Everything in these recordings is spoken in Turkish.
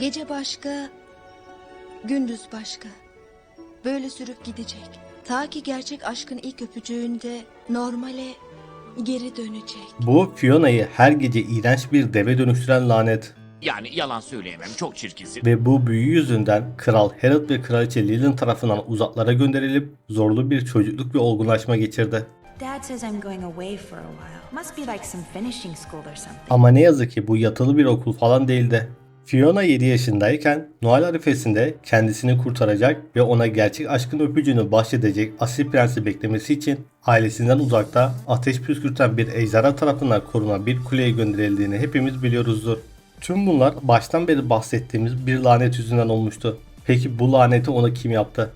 Gece başka, gündüz başka. Böyle sürüp gidecek. Ta ki gerçek aşkın ilk öpücüğünde normale geri dönecek. Bu Fiona'yı her gece iğrenç bir deve dönüştüren lanet. Yani yalan söyleyemem çok çirkinsin. Ve bu büyü yüzünden Kral Herod ve Kraliçe Lilin tarafından uzaklara gönderilip zorlu bir çocukluk ve olgunlaşma geçirdi. Dad says I'm going away for a while. Must be like some finishing school or something. Ama ne yazık ki bu yatılı bir okul falan değildi. Fiona 7 yaşındayken Noel arifesinde kendisini kurtaracak ve ona gerçek aşkın öpücüğünü bahşedecek asil prensi beklemesi için ailesinden uzakta ateş püskürten bir ejderha tarafından korunan bir kuleye gönderildiğini hepimiz biliyoruzdur. Tüm bunlar baştan beri bahsettiğimiz bir lanet yüzünden olmuştu. Peki bu laneti ona kim yaptı?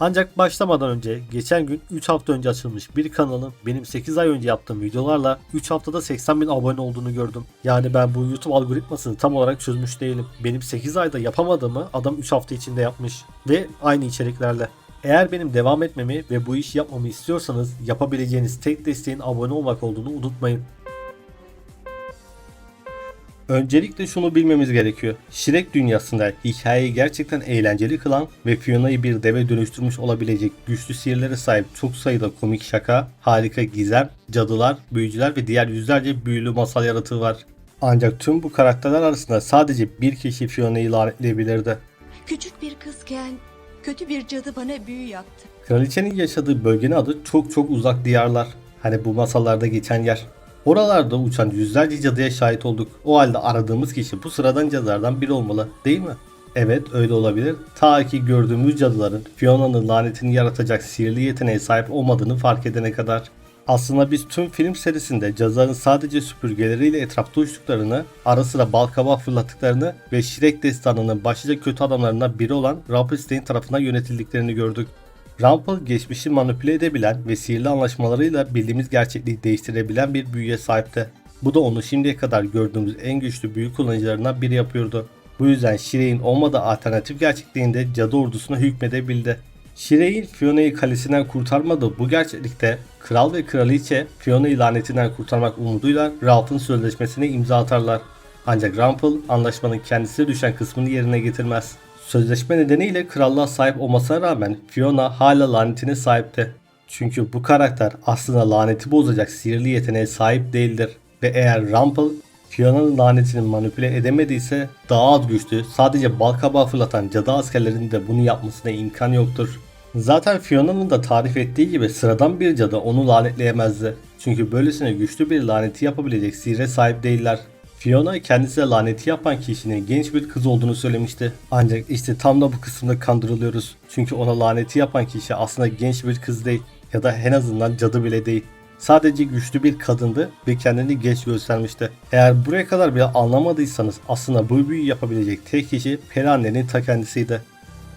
Ancak başlamadan önce geçen gün 3 hafta önce açılmış bir kanalın benim 8 ay önce yaptığım videolarla 3 haftada 80 bin abone olduğunu gördüm. Yani ben bu YouTube algoritmasını tam olarak çözmüş değilim. Benim 8 ayda yapamadığımı adam 3 hafta içinde yapmış. Ve aynı içeriklerle. Eğer benim devam etmemi ve bu işi yapmamı istiyorsanız yapabileceğiniz tek desteğin abone olmak olduğunu unutmayın. Öncelikle şunu bilmemiz gerekiyor. Shrek dünyasında hikayeyi gerçekten eğlenceli kılan ve Fiona'yı bir deve dönüştürmüş olabilecek güçlü sihirlere sahip çok sayıda komik şaka, harika gizem, cadılar, büyücüler ve diğer yüzlerce büyülü masal yaratığı var. Ancak tüm bu karakterler arasında sadece bir kişi Fiona'yı lanetleyebilirdi. Küçük bir kızken kötü bir cadı bana büyü yaptı. Kraliçenin yaşadığı bölgenin adı çok çok uzak diyarlar. Hani bu masallarda geçen yer. Oralarda uçan yüzlerce cadıya şahit olduk. O halde aradığımız kişi bu sıradan cadılardan biri olmalı değil mi? Evet öyle olabilir. Ta ki gördüğümüz cadıların Fiona'nın lanetini yaratacak sihirli yeteneğe sahip olmadığını fark edene kadar. Aslında biz tüm film serisinde cadıların sadece süpürgeleriyle etrafta uçtuklarını, ara sıra bal fırlattıklarını ve Shrek destanının başlıca kötü adamlarından biri olan Rumpelstiltskin tarafından yönetildiklerini gördük. Rumpel geçmişi manipüle edebilen ve sihirli anlaşmalarıyla bildiğimiz gerçekliği değiştirebilen bir büyüye sahipti. Bu da onu şimdiye kadar gördüğümüz en güçlü büyü kullanıcılarından biri yapıyordu. Bu yüzden Shrek'in olmadığı alternatif gerçekliğinde cadı ordusuna hükmedebildi. Shrek'in Fiona'yı kalesinden kurtarmadığı bu gerçeklikte kral ve kraliçe Fiona'yı lanetinden kurtarmak umuduyla Ralph'ın sözleşmesine imza atarlar. Ancak Rumpel anlaşmanın kendisine düşen kısmını yerine getirmez. Sözleşme nedeniyle krallığa sahip olmasına rağmen Fiona hala lanetine sahipti. Çünkü bu karakter aslında laneti bozacak sihirli yeteneğe sahip değildir. Ve eğer Rumpel Fiona'nın lanetini manipüle edemediyse daha az güçlü sadece bal kabağı fırlatan cadı askerlerinin de bunu yapmasına imkan yoktur. Zaten Fiona'nın da tarif ettiği gibi sıradan bir cadı onu lanetleyemezdi. Çünkü böylesine güçlü bir laneti yapabilecek sihre sahip değiller. Fiona kendisine laneti yapan kişinin genç bir kız olduğunu söylemişti. Ancak işte tam da bu kısımda kandırılıyoruz. Çünkü ona laneti yapan kişi aslında genç bir kız değil ya da en azından cadı bile değil. Sadece güçlü bir kadındı ve kendini genç göstermişti. Eğer buraya kadar bile anlamadıysanız aslında bu büyüyü yapabilecek tek kişi Peri annenin ta kendisiydi.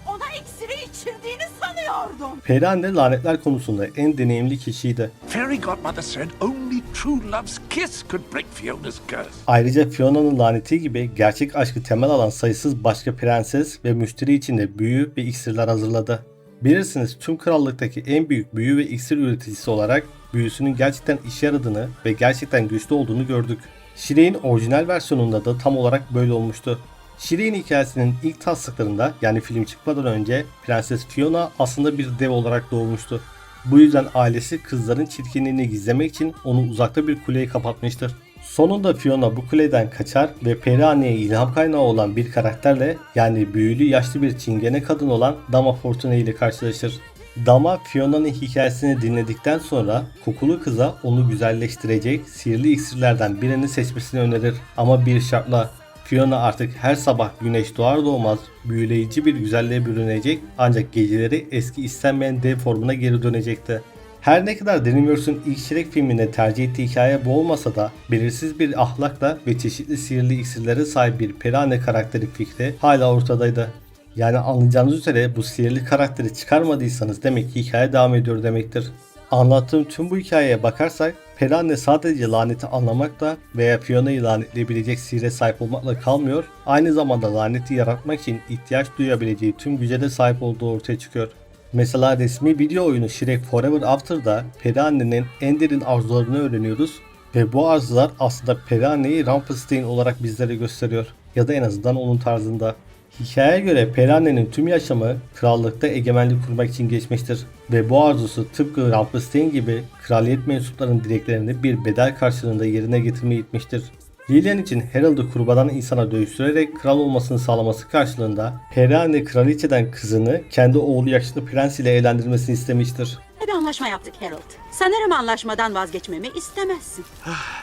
Ona iksiri içirdiğini sanıyordum. Peri anne lanetler konusunda en deneyimli kişiydi. Fairy Godmother said only true love's kiss could break Fiona's curse. Ayrıca Fiona'nın laneti gibi gerçek aşkı temel alan sayısız başka prenses ve müşteri için de büyü ve iksirler hazırladı. Bilirsiniz tüm krallıktaki en büyük büyü ve iksir üreticisi olarak büyüsünün gerçekten işe yaradığını ve gerçekten güçlü olduğunu gördük. Shrek'in orijinal versiyonunda da tam olarak böyle olmuştu. Shrek'in hikayesinin ilk taslaklarında yani film çıkmadan önce Prenses Fiona aslında bir dev olarak doğmuştu. Bu yüzden ailesi kızların çirkinliğini gizlemek için onu uzakta bir kuleye kapatmıştır. Sonunda Fiona bu kuleden kaçar ve peri anneye ilham kaynağı olan bir karakterle yani büyülü yaşlı bir çingene kadın olan Dama Fortuna ile karşılaşır. Dama Fiona'nın hikayesini dinledikten sonra kokulu kıza onu güzelleştirecek sihirli iksirlerden birini seçmesini önerir ama bir şartla Fiona artık her sabah güneş doğar doğmaz büyüleyici bir güzelliğe bürünecek ancak geceleri eski istenmeyen dev formuna geri dönecekti. Her ne kadar Dreamworks'un ilk Shrek filminde tercih ettiği hikaye bu olmasa da belirsiz bir ahlakla ve çeşitli sihirli iksirlere sahip bir perane karakteri fikri hala ortadaydı. Yani anlayacağınız üzere bu sihirli karakteri çıkarmadıysanız demek ki hikaye devam ediyor demektir. Anlattığım tüm bu hikayeye bakarsak Peranne sadece laneti anlamakla veya Fiona'yı lanetleyebilecek sihre sahip olmakla kalmıyor, aynı zamanda laneti yaratmak için ihtiyaç duyabileceği tüm güce de sahip olduğu ortaya çıkıyor. Mesela resmi video oyunu Shrek Forever After'da Peri annenin en derin arzularını öğreniyoruz ve bu arzular aslında Peri anneyi Rumpelstiltskin olarak bizlere gösteriyor. ya da en azından onun tarzında. Hikayeye göre Perihanne'nin tüm yaşamı krallıkta egemenlik kurmak için geçmiştir ve bu arzusu tıpkı Rumpelstiltskin gibi kraliyet mensuplarının dileklerini bir bedel karşılığında yerine getirmeye gitmiştir. Lilian için Harold'u kurbadan insana dönüştürerek kral olmasını sağlaması karşılığında Perihanne kraliçeden kızını kendi oğlu yakışıklı prens ile evlendirmesini istemiştir. Bir anlaşma yaptık Harold. Sanırım anlaşmadan vazgeçmemi istemezsin.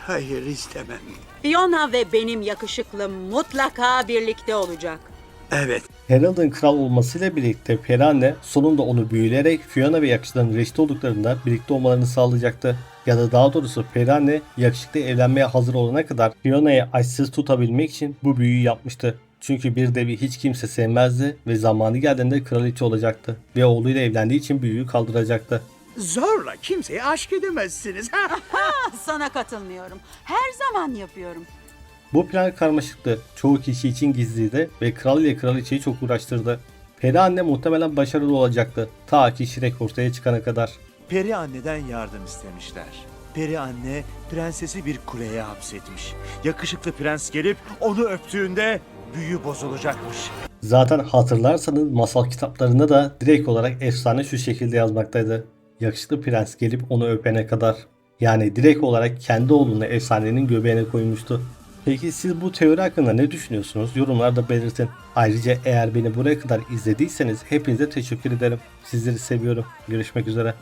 Hayır istemem. Fiona ve benim yakışıklım mutlaka birlikte olacak. Evet. Harold'un kral olmasıyla birlikte Perihanne sonunda onu büyüleyerek Fiona ve yakışıkların reşit olduklarında birlikte olmalarını sağlayacaktı. Ya da daha doğrusu Perihanne yakışıklı evlenmeye hazır olana kadar Fiona'yı açsız tutabilmek için bu büyüyü yapmıştı. Çünkü bir devi hiç kimse sevmezdi ve zamanı geldiğinde kraliçe olacaktı ve oğluyla evlendiği için büyüyü kaldıracaktı. Zorla kimseye aşk edemezsiniz. Ha? Sana katılmıyorum. Her zaman yapıyorum. Bu plan karmaşıktı. Çoğu kişi için gizliydi ve kral ile kraliçeyi çok uğraştırdı. Perihanne muhtemelen başarılı olacaktı. Ta ki Shrek ortaya çıkana kadar. Peri anneden yardım istemişler. Peri anne prensesi bir kuleye hapsetmiş. Yakışıklı prens gelip onu öptüğünde büyü bozulacakmış. Zaten hatırlarsanız masal kitaplarında da direkt olarak efsane şu şekilde yazmaktaydı. Yakışıklı prens gelip onu öpene kadar. Yani direkt olarak kendi oğlunu efsanenin göbeğine koymuştu. Peki siz bu teori hakkında ne düşünüyorsunuz? Yorumlarda belirtin. Ayrıca eğer beni buraya kadar izlediyseniz hepinize teşekkür ederim. Sizleri seviyorum. Görüşmek üzere.